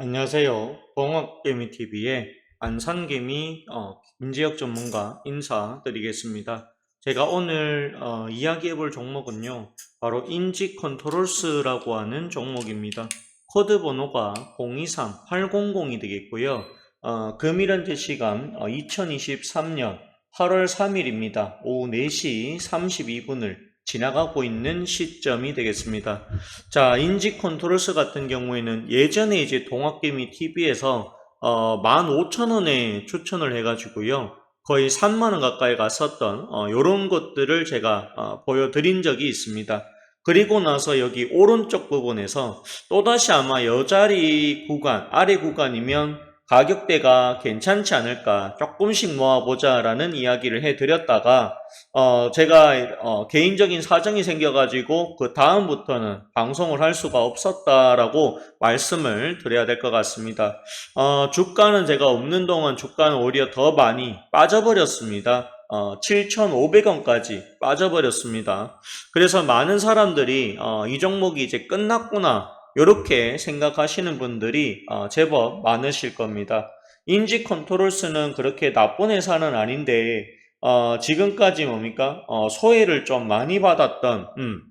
안녕하세요. 봉학개미TV의 안산개미 어, 김지혁 전문가 인사드리겠습니다. 제가 오늘 어, 이야기해 볼 종목은요. 바로 인지 컨트롤스라고 하는 종목입니다. 코드 번호가 023800이 되겠고요. 어, 금일현재 시간 2023년 8월 3일입니다. 오후 4시 32분을 지나가고 있는 시점이 되겠습니다. 자, 인지 컨트롤스 같은 경우에는 예전에 이제 동학개미 TV에서 어, 15,000원에 추천을 해가지고요. 거의 3만원 가까이 갔었던, 어, 요런 것들을 제가, 어, 보여드린 적이 있습니다. 그리고 나서 여기 오른쪽 부분에서 또다시 아마 여자리 구간, 아래 구간이면 가격대가 괜찮지 않을까, 조금씩 모아보자 라는 이야기를 해드렸다가, 어, 제가, 어, 개인적인 사정이 생겨가지고, 그 다음부터는 방송을 할 수가 없었다라고 말씀을 드려야 될 것 같습니다. 어, 주가는 제가 없는 동안 주가는 오히려 더 많이 빠져버렸습니다. 어, 7,500원까지 빠져버렸습니다. 그래서 많은 사람들이, 어, 이 종목이 이제 끝났구나, 이렇게 생각하시는 분들이, 어, 제법 많으실 겁니다. 인지 컨트롤스는 그렇게 나쁜 회사는 아닌데, 어, 지금까지 뭡니까? 어, 소외를 좀 많이 받았던, 음,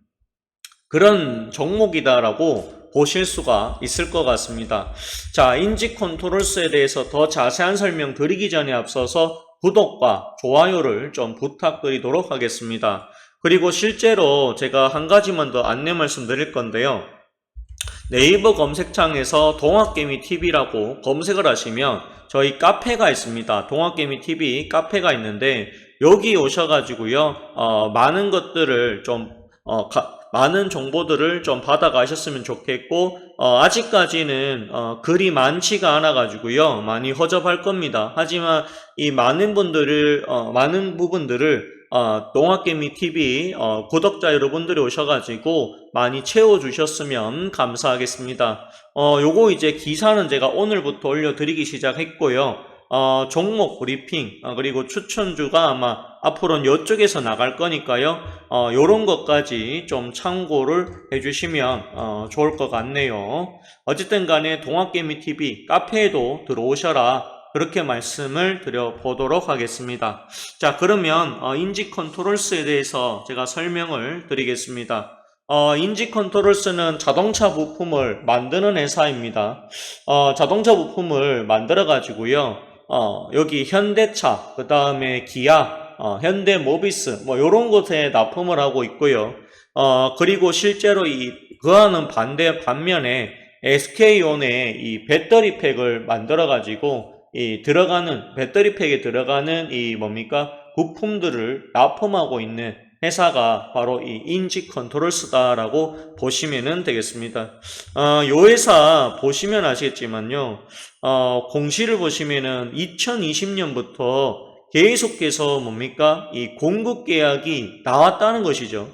그런 종목이다라고 보실 수가 있을 것 같습니다. 자, 인지 컨트롤스에 대해서 더 자세한 설명 드리기 전에 앞서서 구독과 좋아요를 좀 부탁드리도록 하겠습니다. 그리고 실제로 제가 한 가지만 더 안내 말씀드릴 건데요. 네이버 검색창에서 동학개미 TV라고 검색을 하시면 저희 카페가 있습니다. 동학개미 TV 카페가 있는데 여기 오셔가지고요, 어, 많은 것들을 좀, 어, 가- 많은 정보들을 좀 받아가셨으면 좋겠고, 어, 아직까지는, 어, 글이 많지가 않아 가지고요, 많이 허접할 겁니다. 하지만 이 많은 분들을, 어, 많은 부분들을 어, 동학개미 TV 어, 구독자 여러분들이 오셔가지고 많이 채워주셨으면 감사하겠습니다. 어, 요거 이제 기사는 제가 오늘부터 올려드리기 시작했고요. 어, 종목 브리핑, 어, 그리고 추천주가 아마 앞으로는 이쪽에서 나갈 거니까요. 어, 요런 것까지 좀 참고를 해주시면, 어, 좋을 것 같네요. 어쨌든 간에 동학개미 TV 카페에도 들어오셔라. 그렇게 말씀을 드려보도록 하겠습니다. 자, 그러면, 어, 인지 컨트롤스에 대해서 제가 설명을 드리겠습니다. 어, 인지 컨트롤스는 자동차 부품을 만드는 회사입니다. 어, 자동차 부품을 만들어 가지고요. 어, 여기 현대차, 그 다음에 기아, 어, 현대모비스, 뭐, 요런 곳에 납품을 하고 있고요. 어, 그리고 실제로 이, 그와는 반대, 반면에 SK온의 이 배터리 팩을 만들어 가지고 이 들어가는, 배터리 팩에 들어가는 이 뭡니까? 부품들을 납품하고 있는 회사가 바로 이 인지 컨트롤스다라고 보시면 되겠습니다. 어, 요 회사 보시면 아시겠지만요. 어, 공시를 보시면은 2020년부터 계속해서 뭡니까? 이 공급 계약이 나왔다는 것이죠.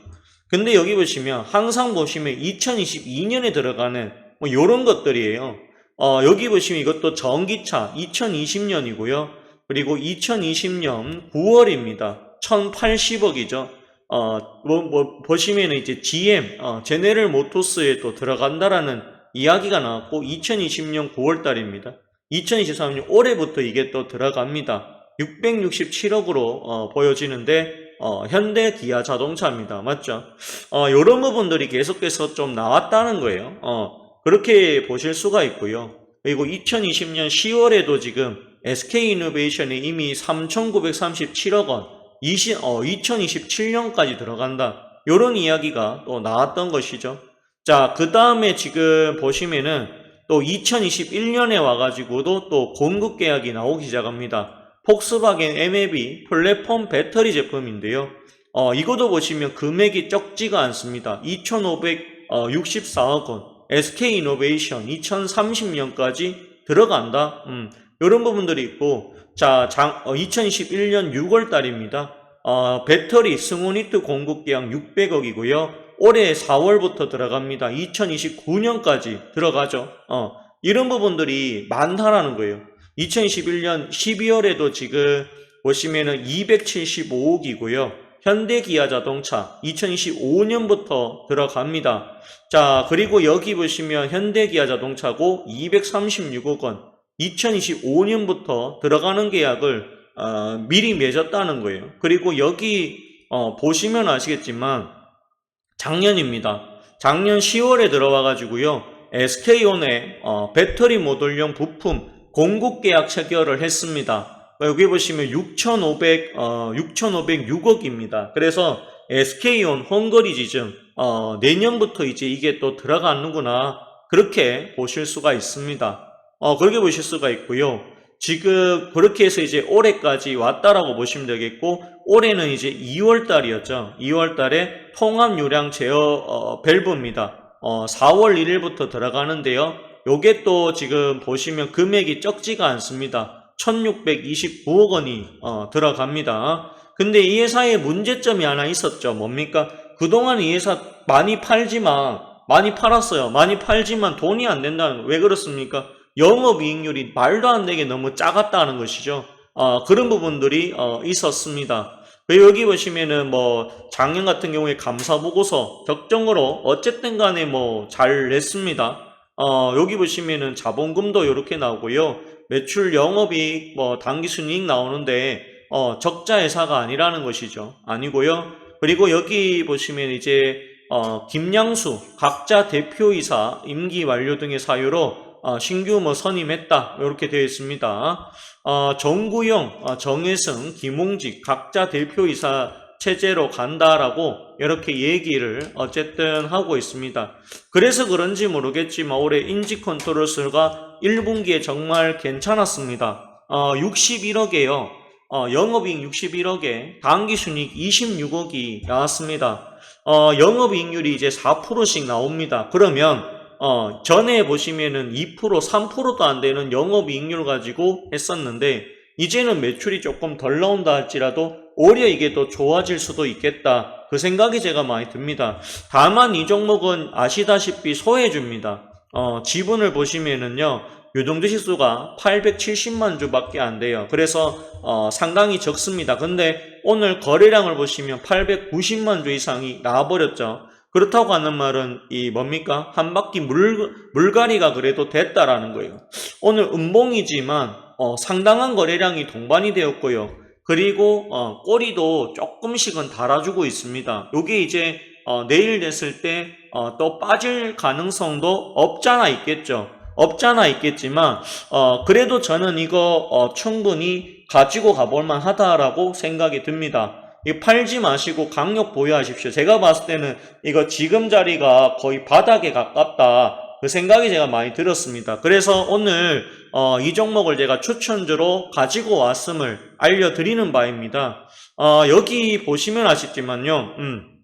근데 여기 보시면 항상 보시면 2022년에 들어가는 뭐 요런 것들이에요. 어, 여기 보시면 이것도 전기차 2020년이고요. 그리고 2020년 9월입니다. 1080억이죠. 어, 뭐, 뭐, 보시면은 이제 GM, 어, 제네럴 모토스에 또 들어간다라는 이야기가 나왔고, 2020년 9월 달입니다. 2023년 올해부터 이게 또 들어갑니다. 667억으로, 어, 보여지는데, 어, 현대 기아 자동차입니다. 맞죠? 어, 요런 부분들이 계속해서 좀 나왔다는 거예요. 어, 그렇게 보실 수가 있고요. 그리고 2020년 10월에도 지금 SK이노베이션이 이미 3,937억 원, 20, 어, 2027년까지 들어간다. 요런 이야기가 또 나왔던 것이죠. 자, 그 다음에 지금 보시면은 또 2021년에 와가지고도 또 공급 계약이 나오기 시작합니다. 폭스바겐 MAB 플랫폼 배터리 제품인데요. 어, 이것도 보시면 금액이 적지가 않습니다. 2,564억 원. SK이노베이션 2030년까지 들어간다. 음, 이런 부분들이 있고, 자, 장, 어, 2021년 6월 달입니다. 어, 배터리 스모니트 공급 계약 600억이고요. 올해 4월부터 들어갑니다. 2029년까지 들어가죠. 어, 이런 부분들이 많다라는 거예요. 2021년 12월에도 지금 보시면은 275억이고요. 현대기아 자동차 2025년부터 들어갑니다. 자, 그리고 여기 보시면 현대기아 자동차고 236억 원 2025년부터 들어가는 계약을 어, 미리 맺었다는 거예요. 그리고 여기 어, 보시면 아시겠지만 작년입니다. 작년 10월에 들어와 가지고요. SK온에 어, 배터리 모듈용 부품 공급 계약 체결을 했습니다. 여기 보시면 6,500 어, 6,506억입니다. 그래서 SK온 헝거리 지점 어, 내년부터 이제 이게 또 들어가는구나 그렇게 보실 수가 있습니다. 어, 그렇게 보실 수가 있고요. 지금 그렇게 해서 이제 올해까지 왔다라고 보시면 되겠고 올해는 이제 2월 달이었죠. 2월 달에 통합 요량 제어 어, 밸브입니다. 어, 4월 1일부터 들어가는데요. 요게 또 지금 보시면 금액이 적지가 않습니다. 1629억 원이 어, 들어갑니다. 근데 이 회사에 문제점이 하나 있었죠. 뭡니까? 그동안 이 회사 많이 팔지만 많이 팔았어요. 많이 팔지만 돈이 안 된다는 거. 왜 그렇습니까? 영업이익률이 말도 안 되게 너무 작았다는 것이죠. 어, 그런 부분들이 어, 있었습니다. 그 여기 보시면은 뭐 작년 같은 경우에 감사 보고서 적정으로 어쨌든 간에 뭐 잘 냈습니다. 어, 여기 보시면은 자본금도 이렇게 나오고요. 매출 영업이익 뭐 당기 순이익 나오는데 어, 적자 회사가 아니라는 것이죠. 아니고요. 그리고 여기 보시면 이제 어, 김양수 각자 대표이사 임기 완료 등의 사유로 어, 신규 뭐 선임했다 이렇게 되어 있습니다. 어, 정구영, 어, 정혜승, 김홍직 각자 대표이사 체제로 간다라고 이렇게 얘기를 어쨌든 하고 있습니다. 그래서 그런지 모르겠지만 올해 인지 컨트롤스가 1분기에 정말 괜찮았습니다. 어, 61억이에요. 어, 영업이익 61억에 당기순이익 26억이 나왔습니다. 어, 영업이익률이 이제 4%씩 나옵니다. 그러면 어, 전에 보시면은 2% 3%도 안 되는 영업이익률 가지고 했었는데 이제는 매출이 조금 덜 나온다 할지라도 오히려 이게 더 좋아질 수도 있겠다. 그 생각이 제가 많이 듭니다. 다만 이 종목은 아시다시피 소해줍니다. 어, 지분을 보시면은요. 유동주 지수가 870만 주밖에 안 돼요. 그래서 어, 상당히 적습니다. 근데 오늘 거래량을 보시면 890만 주 이상이 나와버렸죠. 그렇다고 하는 말은 이 뭡니까? 한 바퀴 물, 물갈이가 그래도 됐다라는 거예요. 오늘 음봉이지만 어, 상당한 거래량이 동반이 되었고요. 그리고 어, 꼬리도 조금씩은 달아주고 있습니다. 요게 이제 어, 내일 됐을 때 또 빠질 가능성도 없잖아 있겠죠. 없잖아 있겠지만 어, 그래도 저는 이거 어, 충분히 가지고 가볼만 하다라고 생각이 듭니다. 이 팔지 마시고 강력 보유하십시오. 제가 봤을 때는 이거 지금 자리가 거의 바닥에 가깝다. 그 생각이 제가 많이 들었습니다. 그래서 오늘 어, 이 종목을 제가 추천주로 가지고 왔음을 알려드리는 바입니다. 어, 여기 보시면 아시지만요. 음,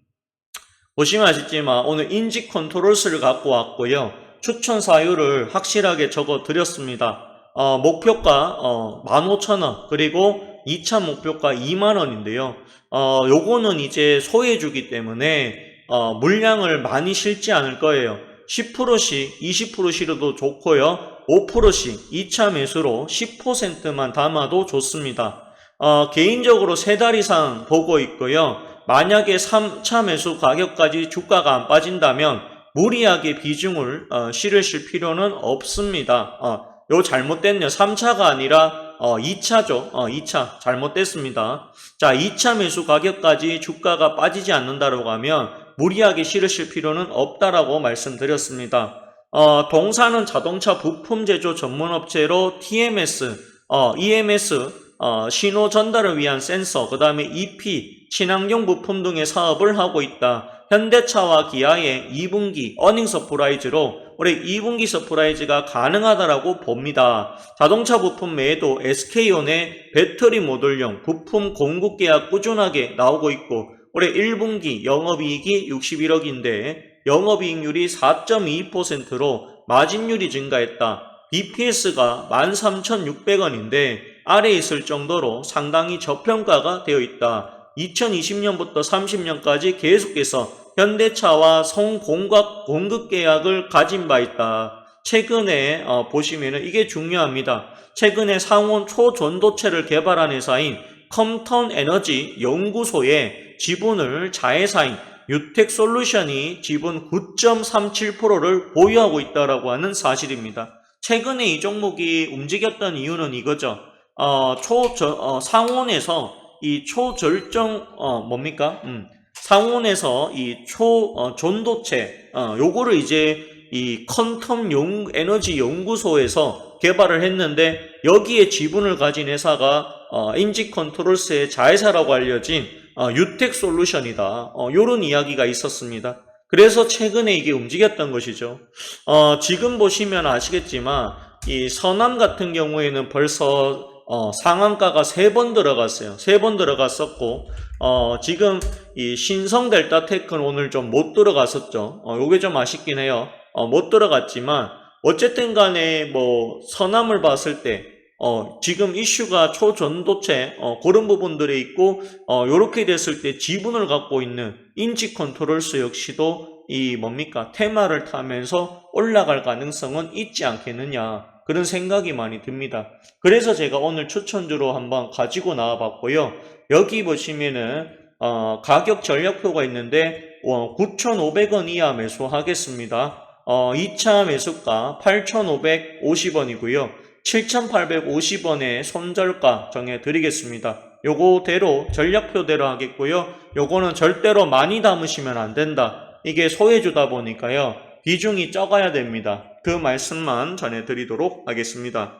보시면 아시지만 오늘 인지 컨트롤스를 갖고 왔고요. 추천 사유를 확실하게 적어 드렸습니다. 어, 목표가 어, 15,000원 그리고 2차 목표가 2만원인데요. 어, 요거는 이제 소해주기 때문에 어, 물량을 많이 실지 않을 거예요. 10%씩 20% 실어도 좋고요. 5%씩 2차 매수로 10%만 담아도 좋습니다. 어, 개인적으로 3달 이상 보고 있고요. 만약에 3차 매수 가격까지 주가가 안 빠진다면 무리하게 비중을 어, 실으실 필요는 없습니다. 어, 요 잘못됐네요. 3차가 아니라 어, 2차죠. 어, 2차 잘못됐습니다. 자, 2차 매수 가격까지 주가가 빠지지 않는다고 하면 무리하게 실으실 필요는 없다라고 말씀드렸습니다. 어, 동사는 자동차 부품 제조 전문 업체로 TMS, 어, EMS, 어, 신호 전달을 위한 센서, 그 다음에 EP, 친환경 부품 등의 사업을 하고 있다. 현대차와 기아의 2분기 어닝 서프라이즈로 올해 2분기 서프라이즈가 가능하다라고 봅니다. 자동차 부품 외에도 SK온의 배터리 모듈용 부품 공급 계약 꾸준하게 나오고 있고 올해 1분기 영업이익이 61억인데 영업이익률이 4.22%로 마진율이 증가했다. BPS가 13,600원인데 아래에 있을 정도로 상당히 저평가가 되어 있다. 2020년부터 30년까지 계속해서 현대차와 성공각 공급 계약을 가진 바 있다. 최근에 어, 보시면은 이게 중요합니다. 최근에 상온 초전도체를 개발한 회사인 컴턴 에너지 연구소의 지분을 자회사인 유텍 솔루션이 지분 9.37%를 보유하고 있다라고 하는 사실입니다. 최근에 이 종목이 움직였던 이유는 이거죠. 어, 초, 저, 어, 상온에서 이 초절정, 어, 뭡니까? 음, 상온에서 이 초, 어, 전도체, 어, 요거를 이제 이 컨텀 용, 에너지 연구소에서 개발을 했는데 여기에 지분을 가진 회사가 어, 인지 컨트롤스의 자회사라고 알려진 어, 유텍 솔루션이다. 어, 요런 이야기가 있었습니다. 그래서 최근에 이게 움직였던 것이죠. 어, 지금 보시면 아시겠지만 이 선암 같은 경우에는 벌써 어, 상한가가 세 번 들어갔어요. 세 번 들어갔었고 어, 지금 이 신성 델타 테크는 오늘 좀 못 들어갔었죠. 어, 요게 좀 아쉽긴 해요. 어, 못 들어갔지만 어쨌든 간에 뭐 선암을 봤을 때 어, 지금 이슈가 초전도체 어, 그런 부분들이 있고 어, 요렇게 됐을 때 지분을 갖고 있는 인지 컨트롤스 역시도 이 뭡니까 테마를 타면서 올라갈 가능성은 있지 않겠느냐 그런 생각이 많이 듭니다. 그래서 제가 오늘 추천주로 한번 가지고 나와 봤고요. 여기 보시면은 어, 가격 전략표가 있는데 어, 9,500원 이하 매수하겠습니다. 어, 2차 매수가 8,550원이고요. 7,850원의 손절가 정해 드리겠습니다. 요거대로 전략표대로 하겠고요. 요거는 절대로 많이 담으시면 안 된다. 이게 소외주다 보니까요. 비중이 적어야 됩니다. 그 말씀만 전해 드리도록 하겠습니다.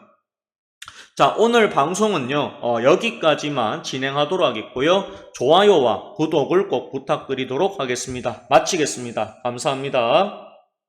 자, 오늘 방송은요, 어, 여기까지만 진행하도록 하겠고요. 좋아요와 구독을 꼭 부탁드리도록 하겠습니다. 마치겠습니다. 감사합니다.